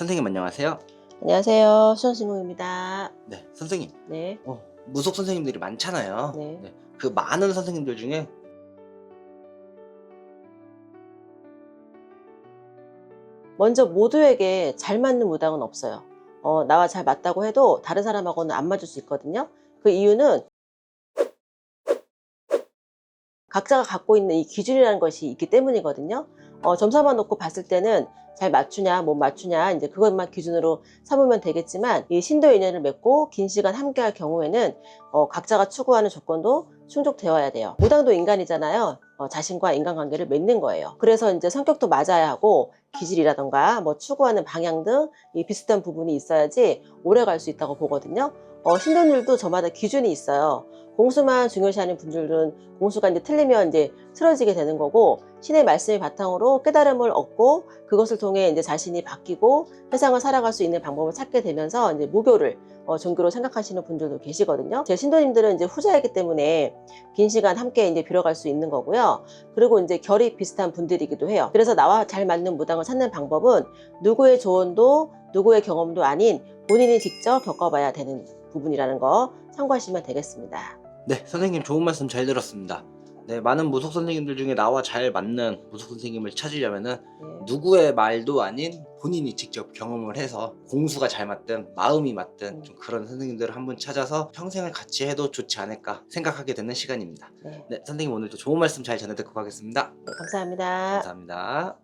선생님 안녕하세요. 안녕하세요. 수원신공입니다. 네, 선생님. 네. 어, 무속 선생님들이 많잖아요. 네. 그 많은 선생님들 중에 먼저 모두에게 잘 맞는 무당은 없어요. 어, 나와 잘 맞다고 해도 다른 사람하고는 안 맞을 수 있거든요. 그 이유는 각자가 갖고 있는 이 기준이라는 것이 있기 때문이거든요. 어, 점사만 놓고 봤을 때는 잘 맞추냐, 못 맞추냐, 이제 그것만 기준으로 삼으면 되겠지만, 이 신도 인연을 맺고 긴 시간 함께 할 경우에는, 어, 각자가 추구하는 조건도 충족되어야 돼요. 무당도 인간이잖아요. 어, 자신과 인간관계를 맺는 거예요. 그래서 이제 성격도 맞아야 하고, 기질이라던가, 뭐 추구하는 방향 등 이 비슷한 부분이 있어야지 오래 갈 수 있다고 보거든요. 어, 신도들도 저마다 기준이 있어요. 공수만 중요시하는 분들은 공수가 이제 틀리면 이제 틀어지게 되는 거고 신의 말씀의 바탕으로 깨달음을 얻고 그것을 통해 이제 자신이 바뀌고 세상을 살아갈 수 있는 방법을 찾게 되면서 이제 무교를 어, 종교로 생각하시는 분들도 계시거든요. 제 신도님들은 이제 후자이기 때문에 긴 시간 함께 이제 빌어갈 수 있는 거고요. 그리고 이제 결이 비슷한 분들이기도 해요. 그래서 나와 잘 맞는 무당을 찾는 방법은 누구의 조언도 누구의 경험도 아닌 본인이 직접 겪어봐야 되는 부분이라는 거 참고하시면 되겠습니다. 네, 선생님 좋은 말씀 잘 들었습니다. 네, 많은 무속 선생님들 중에 나와 잘 맞는 무속 선생님을 찾으려면은 네. 누구의 말도 아닌 본인이 직접 경험을 해서 공수가 잘 맞든 마음이 맞든 좀 그런 선생님들을 한번 찾아서 평생을 같이 해도 좋지 않을까 생각하게 되는 시간입니다. 네. 네, 선생님 오늘도 좋은 말씀 잘 전해 듣고 가겠습니다. 네, 감사합니다. 감사합니다.